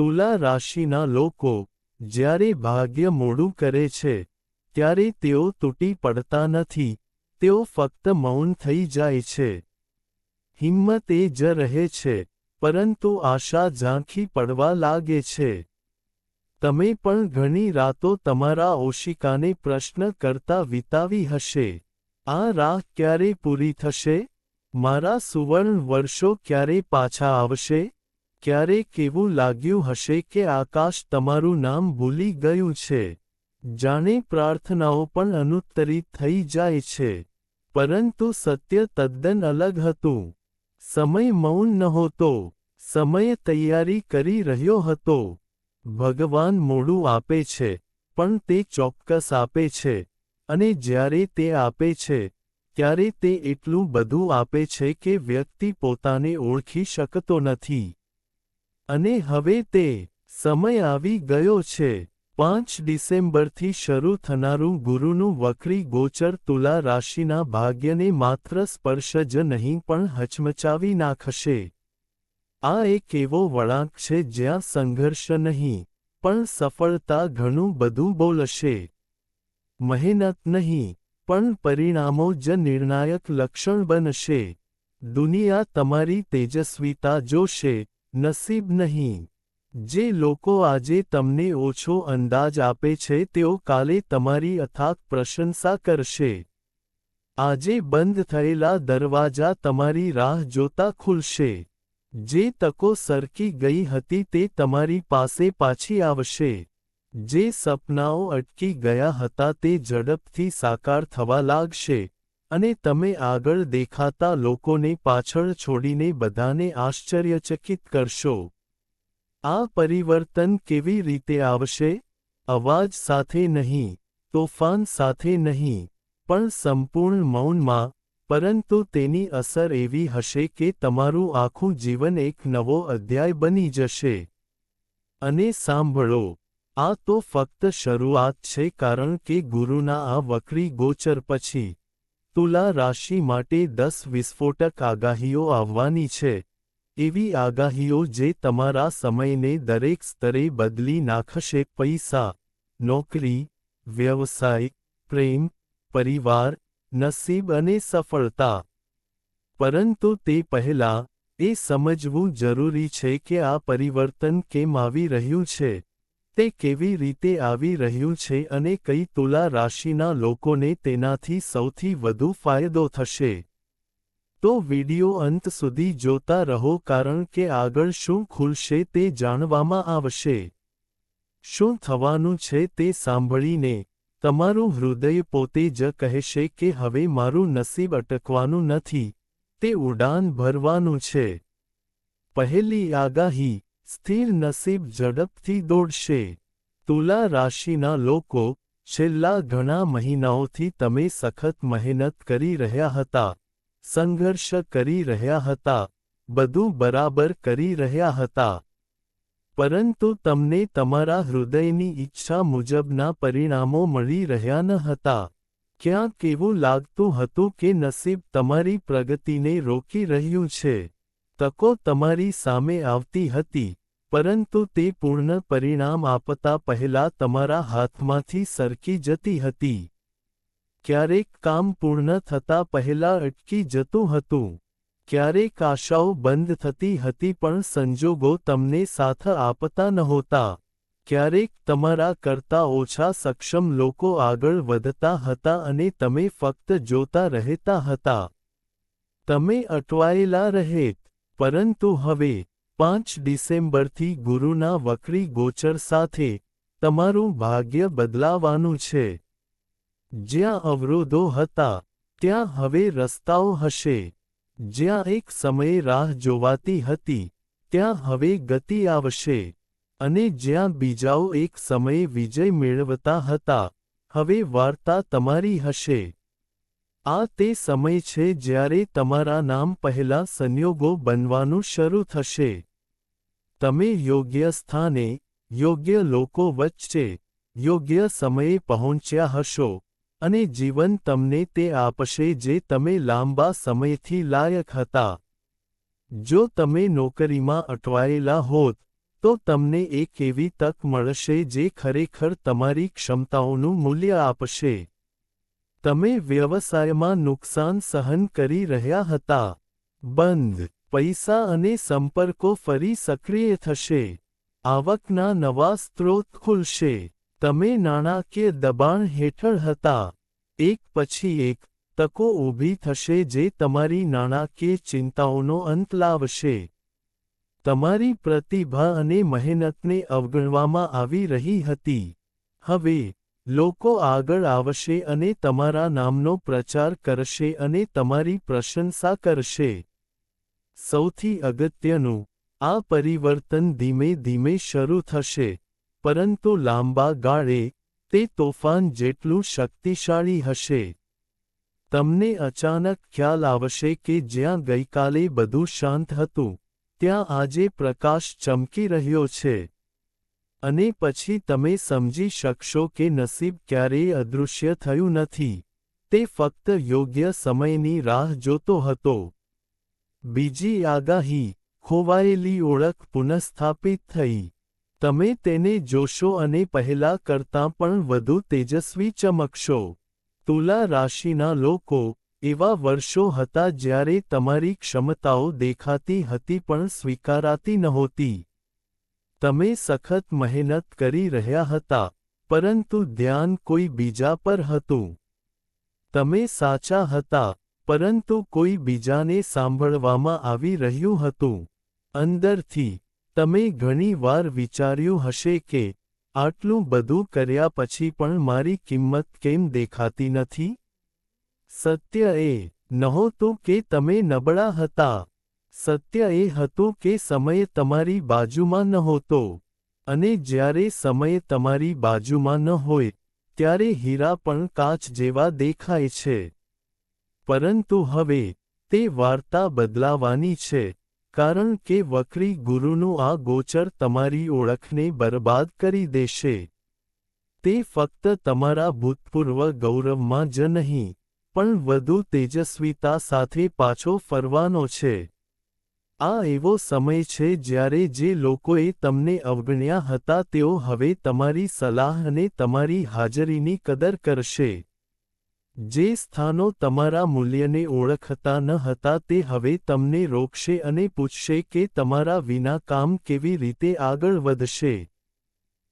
તુલા રાશિના લોકો જ્યારે ભાગ્ય મોડું કરે છે, ત્યારે તેઓ તૂટી પડતા નથી, તેઓ ફક્ત મૌન થઈ જાય છે. હિંમત એ જ રહે છે, પરંતુ આશા ઝાંખી પડવા લાગે છે. તમે પણ ઘણી રાતો તમારા ઓશિકાને પ્રશ્ન કરતા વિતાવી હશે. આ રાહ ક્યારે પૂરી થશે? મારા સુવર્ણ વર્ષો ક્યારે પાછા આવશે? ક્યારે કેવું લાગ્યું હશે કે આકાશ તમારું નામ ભૂલી ગયું છે? જાણે પ્રાર્થનાઓ પણ અનુત્તરિત થઈ જાય છે. પરંતુ સત્ય તદ્દન અલગ હતું. સમય મૌન નહોતો. સમય તૈયારી કરી રહ્યો હતો. ભગવાન મોડું આપે છે, પણ તે ચોક્કસ આપે છે. અને જ્યારે તે આપે છે, ત્યારે તે એટલું બધું આપે છે કે વ્યક્તિ પોતાને ઓળખી શકતો નથી. અને હવે તે સમય આવી ગયો છે. પાંચ ડિસેમ્બરથી શરૂ થનારું ગુરુનું વક્રી ગોચર તુલા રાશિના ભાગ્યને માત્ર સ્પર્શ જ નહીં, પણ હચમચાવી નાખશે. આ એક એવો વળાંક છે જ્યાં સંઘર્ષ નહીં, પણ સફળતા ઘણું બધું બોલશે. મહેનત નહીં, પણ પરિણામો જ નિર્ણાયક લક્ષણ બનશે. દુનિયા તમારી તેજસ્વીતા જોશે. નસીબ નહીં. જે લોકો આજે તમને ઓછો અંદાજ આપે છે, તેઓ કાલે તમારી અથાક પ્રશંસા કરશે. આજે બંધ થયેલા દરવાજા તમારી રાહ જોતા ખુલશે. જે તકો સરકી ગઈ હતી, તે તમારી પાસે પાછી આવશે. જે સપનાઓ અટકી ગયા હતા, તે ઝડપથી સાકાર થવા લાગશે. અને તમે આગળ દેખાતા લોકોને પાછળ છોડીને બધાને આશ્ચર્યચકિત કરશો. આ પરિવર્તન કેવી રીતે આવશે? અવાજ સાથે નહીં, તોફાન સાથે નહીં, પણ સંપૂર્ણ મૌનમાં, પરંતુ તેની અસર એવી હશે કે તમારું આખું જીવન એક નવો અધ્યાય બની જશે. અને સાંભળો, આ તો ફક્ત શરૂઆત છે કારણ કે ગુરુના આ વક્રી ગોચર પછી તુલા રાશિ માટે દસ વિસ્ફોટક આગાહીઓ આવવાની છે. એવી આગાહીઓ જે તમારા સમયને દરેક સ્તરે બદલી નાખશે. પૈસા, નોકરી, વ્યવસાય, પ્રેમ, પરિવાર, નસીબ અને સફળતા. પરંતુ તે પહેલાં એ સમજવું જરૂરી છે કે આ પરિવર્તન કેમ આવી રહ્યું છે. તે કેવી રીતે આવી રહ્યું છે અને કઈ તુલા રાશિના લોકોને તેનાથી સૌથી વધુ ફાયદો થશે? તો વિડિયો અંત સુધી જોતા રહો કારણ કે આગળ શું ખુલશે તે જાણવામાં આવશે. શું થવાનું છે તે સાંભળીને તમારું હૃદય પોતે જ કહેશે કે હવે મારું નસીબ અટકવાનું નથી, તે ઉડાન ભરવાનું છે. પહેલી આગાહી સ્થિર નસીબ ઝડપથી દોડશે. તુલા રાશિના લોકો છેલ્લા ઘણા મહિનાઓથી તમે સખત મહેનત કરી રહ્યા હતા. સંઘર્ષ કરી રહ્યા હતા. બધું બરાબર કરી રહ્યા હતા. પરંતુ તમને તમારા હૃદયની ઈચ્છા મુજબના પરિણામો મળી રહ્યા ન હતા. ક્યાંક એવું લાગતું હતું કે નસીબ તમારી પ્રગતિને રોકી રહ્યું છે. તકો તમારી સામે આવતી હતી. પરંતુ તે પૂર્ણ પરિણામ આપતા પહેલા તમારા હાથમાંથી સરકી જતી હતી. ક્યારેક કામ પૂર્ણ થતા પહેલા અટકી જતું હતું. ક્યારેક આશાઓ બંધ થતી હતી પણ સંજોગો તમને સાથ આપતા નહોતા. ક્યારેક તમારા કરતા ઓછા સક્ષમ લોકો આગળ વધતા હતા અને તમે ફક્ત જોતા રહેતા હતા. તમે અટવાયેલા રહેત, પરંતુ હવે પાંચ ડિસેમ્બરથી ગુરુના વક્રી ગોચર સાથે તમારું ભાગ્ય બદલાવાનું છે. જ્યાં અવરોધો હતા, ત્યાં હવે રસ્તાઓ હશે. જ્યાં એક સમયે રાહ જોવાતી હતી, ત્યાં હવે ગતિ આવશે. અને જ્યાં બીજાઓ એક સમયે વિજય મેળવતા હતા, હવે વાર્તા તમારી હશે. આ તે સમય છે જ્યારે તમારા નામ પહેલા સંયોગો બનવાનું શરૂ થશે. તમે યોગ્ય સ્થાને યોગ્ય લોકો વચ્ચે યોગ્ય સમયે પહોંચ્યા હશો અને જીવન તમને તે આપશે જે તમે લાંબા સમયથી લાયક હતા. જો તમે નોકરીમાં અટવાયેલા હોત, તો તમને એક એવી તક મળશે જે ખરેખર તમારી ક્ષમતાઓનું મૂલ્ય આપશે. તમે વ્યવસાયમાં નુકસાન સહન કરી રહ્યા હતા. બંધ. પૈસા અને સંપર્કો ફરી સક્રિય થશે. આવકના નવા સ્ત્રોત ખુલશે. તમે નાણાકીય દબાણ હેઠળ હતા. એક પછી એક તકો ઊભી થશે જે તમારી નાણાકીય ચિંતાઓનો અંત લાવશે. તમારી પ્રતિભા અને મહેનતને અવગણવામાં આવી રહી હતી. હવે, લોકો આગળ આવશે અને તમારા નામનો પ્રચાર કરશે અને તમારી પ્રશંસા કરશે. સૌથી અગત્યનું, આ પરિવર્તન ધીમે ધીમે શરૂ થશે, પરંતુ લાંબા ગાળે, તે તોફાન જેટલું શક્તિશાળી હશે. તમને અચાનક ખ્યાલ આવશે કે જ્યાં ગઈકાલે બધું શાંત હતું, ત્યાં આજે પ્રકાશ ચમકી રહ્યો છે. અને પછી તમે સમજી શકશો કે નસીબ ક્યારેય અદૃશ્ય થયું નથી, તે ફક્ત યોગ્ય સમયની રાહ જોતો હતો. બીજી આગાહી, ખોવાયેલી ઓળખ પુનઃસ્થાપિત થઈ. તમે તેને જોશો અને પહેલા કરતાં પણ વધુ તેજસ્વી ચમકશો. તુલા રાશિના લોકો, એવા વર્ષો હતા જ્યારે તમારી ક્ષમતાઓ દેખાતી હતી પણ સ્વીકારાતી નહોતી. તમે સખત મહેનત કરી રહ્યા હતા, પરંતુ ધ્યાન કોઈ બીજા પર હતું. તમે સાચા હતા પરંતુ કોઈ બીજાને સાંભળવામાં આવી રહ્યું હતું. અંદરથી, તમે ઘણી વાર વિચાર્યું હશે કે, આટલું બધું કર્યા પછી પણ મારી કિંમત કેમ દેખાતી નથી? સત્ય એ નહોતું કે તમે નબળા હતા. સત્ય એ હતું કે સમય તમારી બાજુમાં નહોતો. અને જ્યારે સમય તમારી બાજુમાં ન હોય, ત્યારે હીરા પણ કાચ જેવા દેખાય છે. પરંતુ હવે, તે વાર્તા બદલાવાની છે, કારણ કે વક્રી ગુરુનું આ ગોચર તમારી ઓળખને બરબાદ કરી દેશે. તે ફક્ત તમારા ભૂતપૂર્વ ગૌરવમાં જ નહીં, પણ વધુ તેજસ્વીતા સાથે પાછો ફરવાનો છે. આ એવો સમય છે જ્યારે જે લોકોએ તમને અવગણ્યા હતા તેઓ હવે તમારી સલાહ અને તમારી હાજરીની કદર કરશે. જે સ્થાનો તમારા મૂલ્યને ઓળખતા ન હતા તે હવે તમને રોકશે અને પૂછશે કે તમારા વિના કામ કેવી રીતે આગળ વધશે.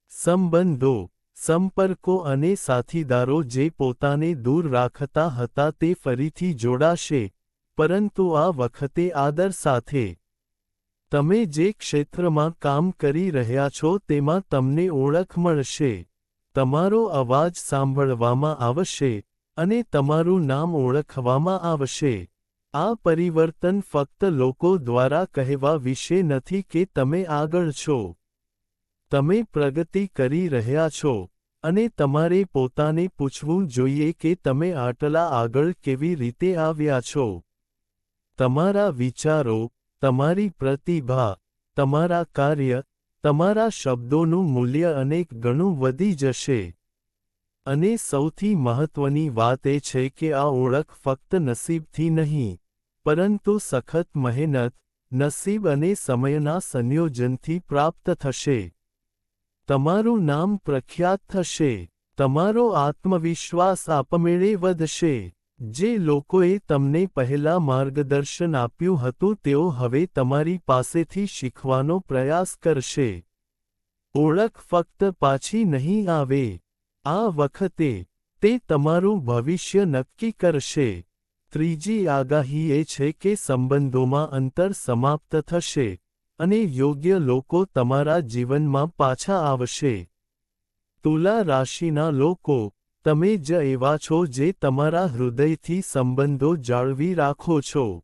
સંબંધો, સંપર્કો અને સાથીદારો જે પોતાને દૂર રાખતા હતા તે ફરીથી જોડાશે, પરંતુ આ વખતે આદર સાથે. તમે જે ક્ષેત્રમાં કામ કરી રહ્યા છો તેમાં તમને ઓળખ મળશે. તમારો અવાજ સાંભળવામાં આવશે. અને તમારું નામ ઓળખવામાં આવશે. આ પરિવર્તન ફક્ત લોકો દ્વારા કહેવા વિશે નથી કે તમે આગળ છો. તમે પ્રગતિ કરી રહ્યા છો અને તમારે પોતાને પૂછવું જોઈએ કે તમે આટલા આગળ કેવી રીતે આવ્યા છો. તમારા વિચારો, તમારી પ્રતિભા, તમારા કાર્ય, તમારા શબ્દોનું મૂલ્ય અનેક ગણું વધી જશે. અને સૌથી મહત્વની વાત એ છે કે આ ઓળખ ફક્ત નસીબથી નહીં, પરંતુ સખત મહેનત, નસીબ અને સમયના સંયોજનથી પ્રાપ્ત થશે. તમારું નામ પ્રખ્યાત થશે, તમારો આત્મવિશ્વાસ આપમેળે વધશે. જે લોકોએ તમને પહેલા માર્ગદર્શન આપ્યું હતું તેઓ હવે તમારી પાસેથી શીખવાનો પ્રયાસ કરશે. ઓળખ ફક્ત પાછી નહીં આવે આ વખતે તે તમારું ભવિષ્ય નક્કી કરશે. ત્રીજી આગાહી એ છે કે સંબંધોમાં અંતર સમાપ્ત થશે અને યોગ્ય લોકો તમારા જીવનમાં પાછા આવશે. તુલા રાશિના લોકો, તમે જ એવા છો જે તમારા હૃદયથી સંબંધો જાળવી રાખો છો.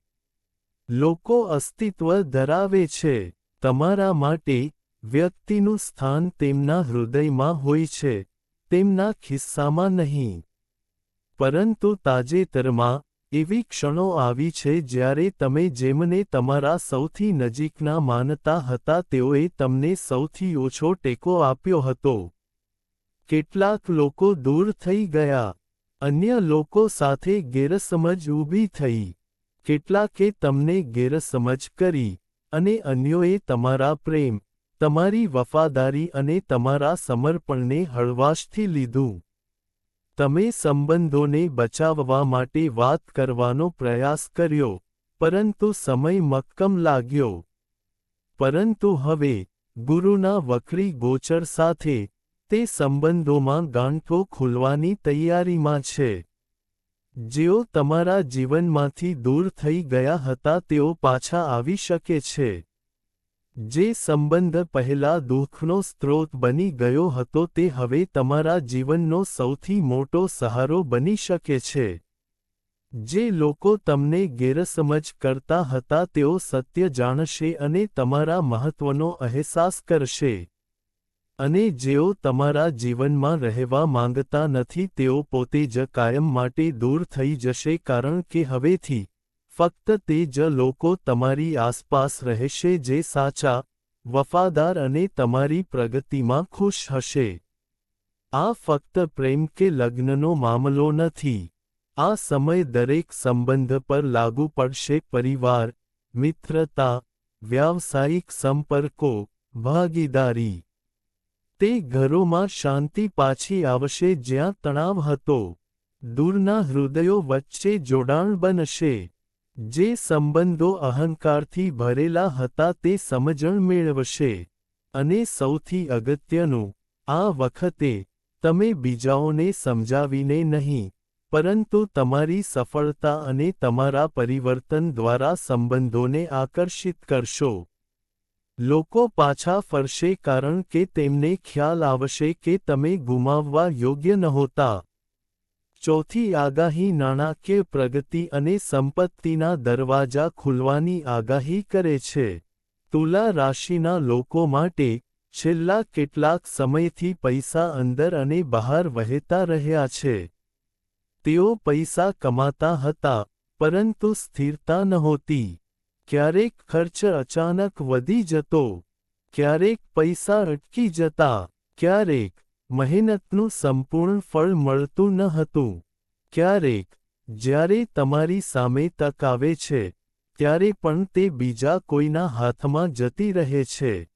લોકો અસ્તિત્વ ધરાવે છે. તમારા માટે વ્યક્તિનું સ્થાન તેમના હૃદયમાં હોય છે. તેમના ખિસ્સામાં નહીં. પરંતુ તાજેતરમાં, એવી ક્ષણો આવી છે જ્યારે તમે જેમને તમારા સૌથી નજીકના માનતા હતા તેઓએ તમને સૌથી ઓછો ટેકો આપ્યો હતો. કેટલાક લોકો દૂર થઈ ગયા, અન્ય લોકો સાથે ગેરસમજ ઊભી થઈ, કેટલાકે તમને ગેરસમજ કરી, અને અન્યોએ તમારા પ્રેમ તમારી વફાદારી અને તમારા સમર્પણને હળવાશથી લીધું. તમે સંબંધોને બચાવવા માટે વાત કરવાનો પ્રયાસ કર્યો, પરંતુ સમય મક્કમ લાગ્યો. પરંતુ હવે, ગુરુના વક્રી ગોચર સાથે, તે સંબંધોમાં ગાંઠો ખુલવાની તૈયારીમાં છે. જેઓ તમારા જીવનમાંથી દૂર થઈ ગયા હતા તેઓ પાછા આવી શકે છે. જે સંબંધ પહેલા દુઃખનો સ્ત્રોત બની ગયો હતો તે હવે તમારા જીવનનો સૌથી મોટો સહારો બની શકે છે. જે લોકો તમને ગેરસમજ કરતા હતા તેઓ સત્ય જાણશે અને તમારા મહત્વનો અહેસાસ કરશે. અને જેઓ તમારા જીવનમાં રહેવા માંગતા નથી તેઓ પોતે જ કાયમ માટે દૂર થઈ જશે કારણ કે હવેથી ફક્ત તે જ લોકો તમારી આસપાસ રહેશે જે સાચા, વફાદાર અને તમારી પ્રગતિમાં ખુશ હશે. આ ફક્ત પ્રેમ કે લગ્નનો મામલો નથી. આ સમય દરેક સંબંધ પર લાગુ પડશે પરિવાર, મિત્રતા, વ્યાવસાયિક સંપર્કો, ભાગીદારી. તે ઘરોમાં શાંતિ પાછી આવશે જ્યાં તણાવ હતો. દૂરના હૃદયો વચ્ચે જોડાણ બનશે. જે સંબંધો અહંકારથી ભરેલા હતા તે સમજણ મેળવશે. અને સૌથી અગત્યનું, આ વખતે, તમે બીજાઓને સમજાવીને નહીં, પરંતુ તમારી સફળતા અને તમારા પરિવર્તન દ્વારા સંબંધોને આકર્ષિત કરશો. લોકો પાછા ફરશે કારણ કે તેમને ખ્યાલ આવશે કે તમે ગુમાવવા યોગ્ય નહોતા. ચોથી આગાહી નાણાકીય પ્રગતિ અને સંપત્તિના દરવાજા ખુલવાની આગાહી કરે છે. તુલા રાશિના લોકો માટે છેલ્લા કેટલાક સમયથી પૈસા અંદર અને બહાર વહેતા રહ્યા છે. તેઓ પૈસા કમાતા હતા, પરંતુ સ્થિરતા નહોતી. ક્યારેક ખર્ચ અચાનક વધી જતો, ક્યારેક પૈસા અટકી જતા, ક્યારેક મહેનતનું સંપૂર્ણ ફળ મળતું ન હતું. ક્યારેક, જ્યારે તમારી સામે તક આવે છે, ત્યારે પણ તે બીજા કોઈના હાથમાં જતી રહે છે.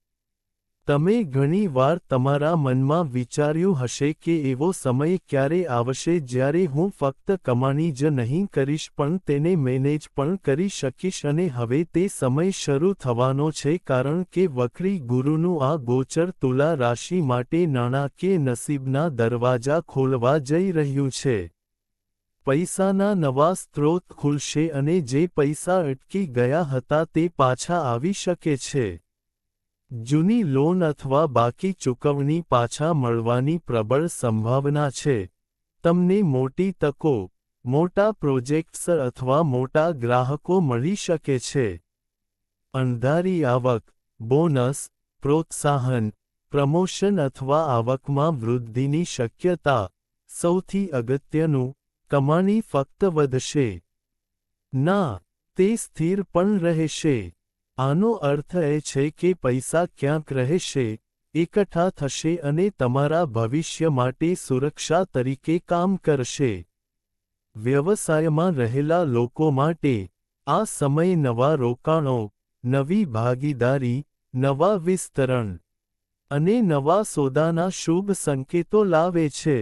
તમે ઘણીવાર તમારા મનમાં વિચાર્યું હશે કે એવો સમય ક્યારે આવશે જ્યારે હું ફક્ત કમાણી જ નહીં કરીશ પણ તેને મેનેજ પણ કરી શકીશ અને હવે તે સમય શરૂ થવાનો છે કારણ કે વક્રી ગુરુનું આ ગોચર તુલા રાશિ માટે નાણાકીય નસીબના દરવાજા ખોલવા જઈ રહ્યું છે. પૈસાના નવા સ્ત્રોત ખુલશે અને જે પૈસા અટકી ગયા હતા તે પાછા આવી શકે છે. જૂની લોન અથવા બાકી ચૂકવણી પાછા મળવાની પ્રબળ સંભાવના છે. તમને મોટી તકો, મોટા પ્રોજેક્ટ્સ અથવા મોટા ગ્રાહકો મળી શકે છે. અંધારી આવક, બોનસ, પ્રોત્સાહન, પ્રમોશન અથવા આવકમાં વૃદ્ધિની શક્યતા, સૌથી અગત્યનું, કમાણી ફક્ત વધશે. ના, તે સ્થિર પણ રહેશે. આનો અર્થ એ છે કે પૈસા ક્યાંક રહેશે, એકઠા થશે અને તમારા ભવિષ્ય માટે સુરક્ષા તરીકે કામ કરશે. વ્યવસાયમાં રહેલા લોકો માટે આ સમય નવા રોકાણો, નવી ભાગીદારી, નવા વિસ્તરણ અને નવા સોદાના શુભ સંકેતો લાવે છે.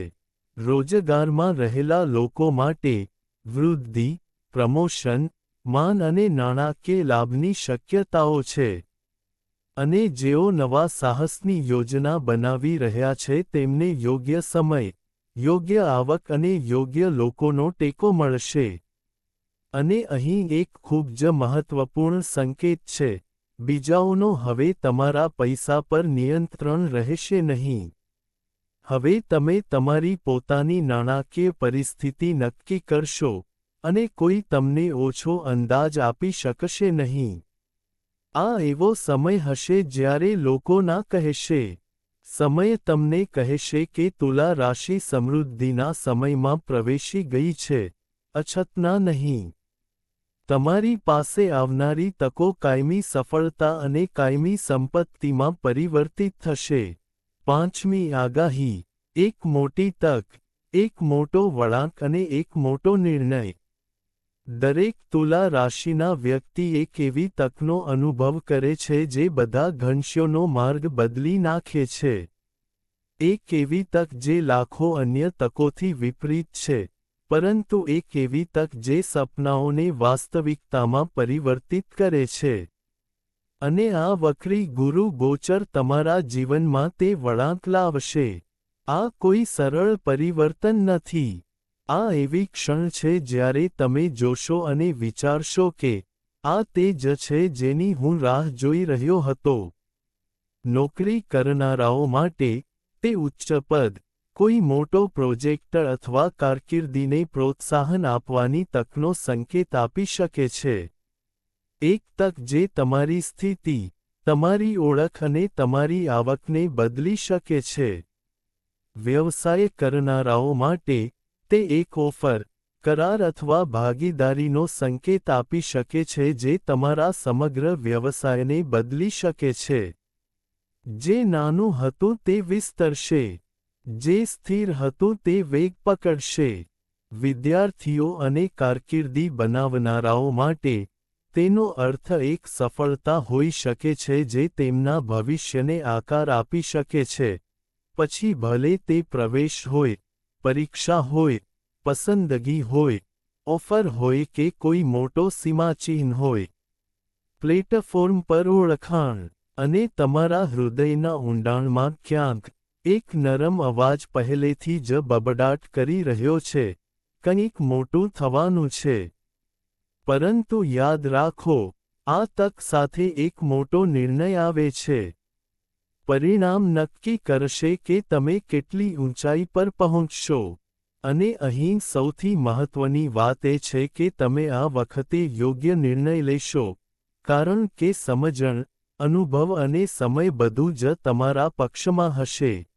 રોજગારમાં રહેલા લોકો માટે વૃદ્ધિ, પ્રમોશન માન અને નાણાકીય લાભની શક્યતાઓ છે. અને જેઓ નવા સાહસની યોજના બનાવી રહ્યા છે તેમને યોગ્ય સમય, યોગ્ય આવક અને યોગ્ય લોકોનો ટેકો મળશે. અને અહીં એક ખૂબ જ મહત્વપૂર્ણ સંકેત છે. બીજાઓનો હવે તમારા પૈસા પર નિયંત્રણ રહેશે નહીં. હવે તમે તમારી પોતાની નાણાકીય પરિસ્થિતિ નક્કી કરશો. અને કોઈ તમને ઓછો અંદાજ આપી શકશે નહીં. આ એવો સમય હશે જ્યારે લોકો ના કહેશે. સમય તમને કહેશે કે તુલા રાશિ સમૃદ્ધિના સમયમાં પ્રવેશી ગઈ છે. અછતના નહીં. તમારી પાસે આવનારી તકો કાયમી સફળતા અને કાયમી સંપત્તિમાં પરિવર્તિત થશે. પાંચમી આગાહી. એક મોટી તક, એક મોટો વળાંક અને એક મોટો નિર્ણય. દરેક તુલા રાશિના વ્યક્તિ એક એવી તકનો અનુભવ કરે છે જે બધા ઘનશ્યોનો માર્ગ બદલી નાખે છે? એક એવી તક જે લાખો અન્ય તકોથી વિપરીત છે? પરંતુ એક એવી તક જે સપનાઓને વાસ્તવિકતામાં પરિવર્તિત કરે છે? અને આ વક્રી ગુરુ ગોચર તમારા જીવનમાં તે વળાંક લાવશે. આ કોઈ સરળ પરિવર્તન નથી. આ એવી ક્ષણ છે જ્યારે તમે જોશો અને વિચારશો કે, આ તે જ છે જેની હું રાહ જોઈ રહ્યો હતો. નોકરી કરનારાઓ માટે, તે ઉચ્ચ પદ, કોઈ મોટો પ્રોજેક્ટ અથવા કારકિર્દીને પ્રોત્સાહન આપવાની તકનો સંકેત આપી શકે છે. એક તક જે તમારી સ્થિતિ, તમારી ઓળખ અને તમારી આવકને બદલી શકે છે. વ્યવસાય કરનારાઓ માટે તે એક ઓફર, કરાર અથવા ભાગીદારીનો સંકેત આપી શકે છે જે તમારા સમગ્ર વ્યવસાયને બદલી શકે છે. જે નાનું હતું તે વિસ્તરશે, જે સ્થિર હતું તે વેગ પકડશે. વિદ્યાર્થીઓ અને કારકિર્દી બનાવનારાઓ માટે, તેનો અર્થ એક સફળતા હોઈ શકે છે જે તેમના ભવિષ્યને આકાર આપી શકે છે. પછી ભલે તે પ્રવેશ હોય પરીક્ષા હોય, પસંદગી હોય, ઓફર હોય કે કોઈ મોટો સીમાચિહ્ન હોય. પ્લેટફોર્મ પર ઓળખાણ અને તમારા હૃદયના ઊંડાણમાં ક્યાંક એક નરમ અવાજ પહેલેથી જ બબડાટ કરી રહ્યો છે, કંઈક મોટું થવાનું છે. પરંતુ યાદ રાખો, આ તક સાથે એક મોટો નિર્ણય આવે છે. પરિણામ નક્કી કરશે કે તમે કેટલી ઊંચાઈ પર પહોંચશો. અને અહીં સૌથી મહત્વની વાત એ છે કે તમે આ વખતે યોગ્ય નિર્ણય લેશો. કારણ કે સમજણ, અનુભવ અને સમય બધું જ તમારા પક્ષમાં હશે.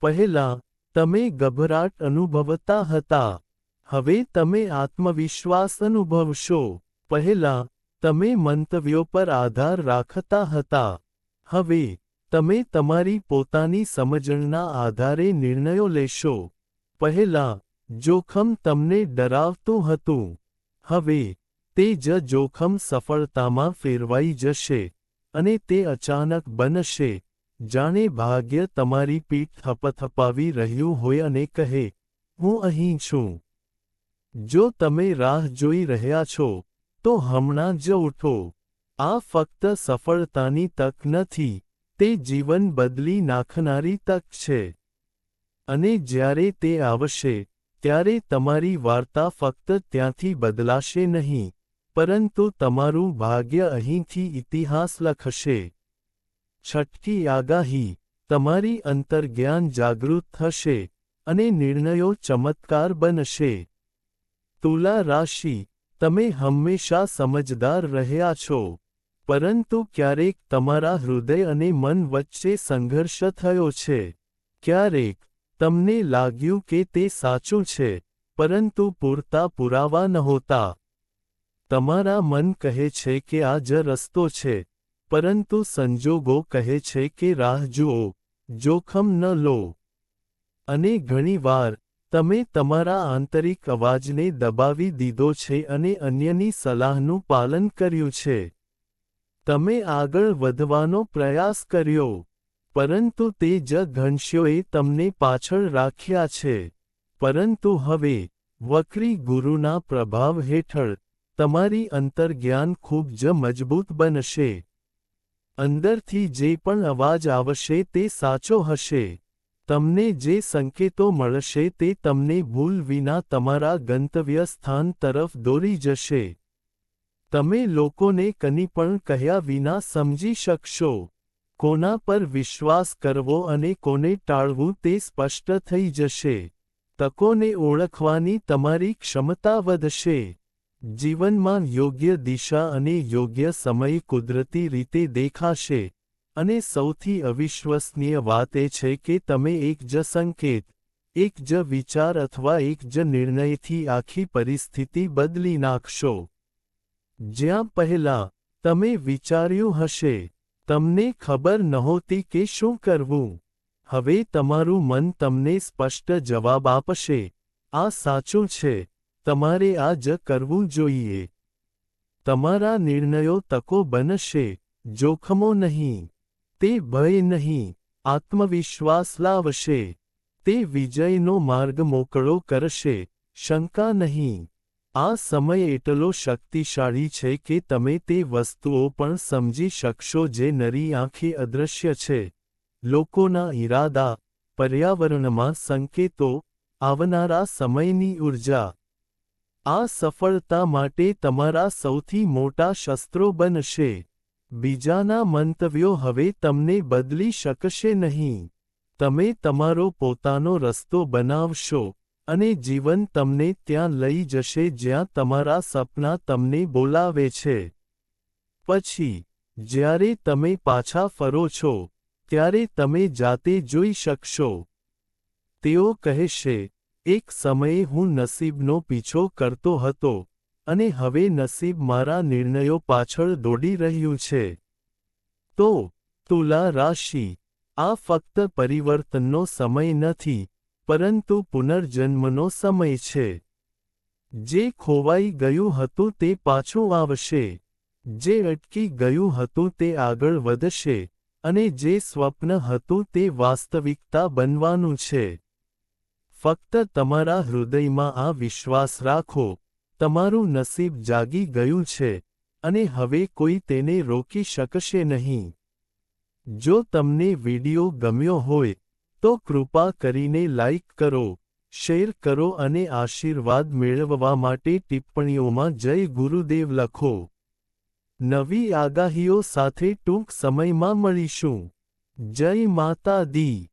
પહેલાં, તમે ગભરાટ અનુભવતા હતા. હવે તમે આત્મવિશ્વાસ અનુભવશો. પહેલાં, તમે મંતવ્યો પર આધાર રાખતા હતા. હવે તમે તમારી પોતાની સમજણના આધારે નિર્ણયો લેશો. પહેલાં, જોખમ તમને ડરાવતું હતું. હવે, તે જ જોખમ સફળતામાં ફેરવાઈ જશે અને તે અચાનક બનશે. જાણે ભાગ્ય તમારી પીઠ થપથપાવી રહ્યું હોય અને કહે, હું અહીં છું. જો તમે રાહ જોઈ રહ્યા છો, તો હમણાં જ ઉઠો. આ ફક્ત સફળતાની તક નથી તે જીવન બદલી નાખનારી તક છે. અને જ્યારે તે આવશે, ત્યારે તમારી વાર્તા ફક્ત ત્યાંથી બદલાશે નહીં, પરંતુ તમારું ભાગ્ય અહીંથી ઇતિહાસ લખશે. છઠ્ઠી આગાહી, તમારી અંતર્જ્ઞાન જાગૃત થશે અને નિર્ણયો ચમત્કાર બનશે. તુલા રાશિ, તમે હંમેશા સમજદાર રહ્યા છો. પરંતુ ક્યારેક તમારા હૃદય અને મન વચ્ચે સંઘર્ષ થયો છે. ક્યારેક તમને લાગ્યું કે તે સાચું છે, પરંતુ પૂરતા પુરાવા નહોતા. તમારા મન કહે છે કે આ જ રસ્તો છે, પરંતુ સંજોગો કહે છે કે રાહ જુઓ, જોખમ ન લો. અને ઘણીવાર તમે તમારા આંતરિક અવાજને દબાવી દીધો છે અને અન્યની સલાહનું પાલન કર્યું છે. તમે આગળ વધવાનો પ્રયાસ કર્યો, પરંતુ તે જ ઘનશ્યોએ તમને પાછળ રાખ્યા છે. પરંતુ હવે, વક્રી ગુરુના પ્રભાવ હેઠળ, તમારી અંતર્જ્ઞાન ખૂબ જ મજબૂત બનશે. અંદરથી જે પણ અવાજ આવશે તે સાચો હશે. તમને જે સંકેતો મળશે તે તમને ભૂલ વિના તમારા ગંતવ્ય સ્થાન તરફ દોરી જશે. તમે લોકોને કની પણ કહ્યા વિના સમજી શકશો. કોના પર વિશ્વાસ કરવો અને કોને ટાળવું તે સ્પષ્ટ થઈ જશે. તકોને ઓળખવાની તમારી ક્ષમતા વધશે. જીવનમાં યોગ્ય દિશા અને યોગ્ય સમય કુદરતી રીતે દેખાશે. અને સૌથી અવિશ્વસનીય વાત એ છે કે તમે એક જ સંકેત, એક જ વિચાર અથવા એક જ નિર્ણયથી આખી પરિસ્થિતિ બદલી નાખશો. જ્યાં પહેલાં તમે વિચાર્યું હશે, તમને ખબર નહોતી કે શું કરવું. હવે તમારું મન તમને સ્પષ્ટ જવાબ આપશે. આ સાચું છે, તમારે આ જ કરવું જોઈએ. તમારા નિર્ણયો તકો બનશે, જોખમો નહીં. તે ભય નહીં, આત્મવિશ્વાસ લાવશે. તે વિજયનો માર્ગ મોકળો કરશે, શંકા નહીં. આ સમય એટલો શક્તિશાળી છે કે તમે તે વસ્તુઓ પણ સમજી શકશો જે નરી આંખે અદૃશ્ય છે. લોકોના ઈરાદા, પર્યાવરણમાં સંકેતો, આવનારા સમયની ઊર્જા આ સફળતા માટે તમારા સૌથી મોટા શસ્ત્રો બનશે. બીજાના મંતવ્યો હવે તમને બદલી શકશે નહીં. તમે તમારો પોતાનો રસ્તો બનાવશો. અને જીવન તમને ત્યાં લઈ જશે જ્યાં તમારા સપના તમને બોલાવે છે. પછી, જ્યારે તમે પાછા ફરો છો, ત્યારે તમે જાતે જોઈ શકશો. તેઓ કહેશે, એક સમયે હું નસીબનો પીછો કરતો હતો અને હવે નસીબ મારા નિર્ણયો પાછળ દોડી રહ્યું છે. તો, તુલા રાશિ, આ ફક્ત પરિવર્તનનો સમય નથી પરંતુ પુનર્જન્મનો સમય છે. જે ખોવાઈ ગયું હતું તે પાછું આવશે. જે અટકી ગયું હતું તે આગળ વધશે. અને જે સ્વપ્ન હતું તે વાસ્તવિકતા બનવાનું છે. ફક્ત તમારા હૃદયમાં આ વિશ્વાસ રાખો. તમારું નસીબ જાગી ગયું છે. અને હવે કોઈ તેને રોકી શકશે નહીં. જો તમને વિડિયો ગમ્યો હોય તો કૃપા કરીને લાઇક કરો, શેર કરો અને આશીર્વાદ મેળવવા માટે ટિપ્પણીઓમાં જય ગુરુદેવ લખો. નવી આગાહીઓ સાથે ટૂંક સમયમાં મળીશું. જય માતા દી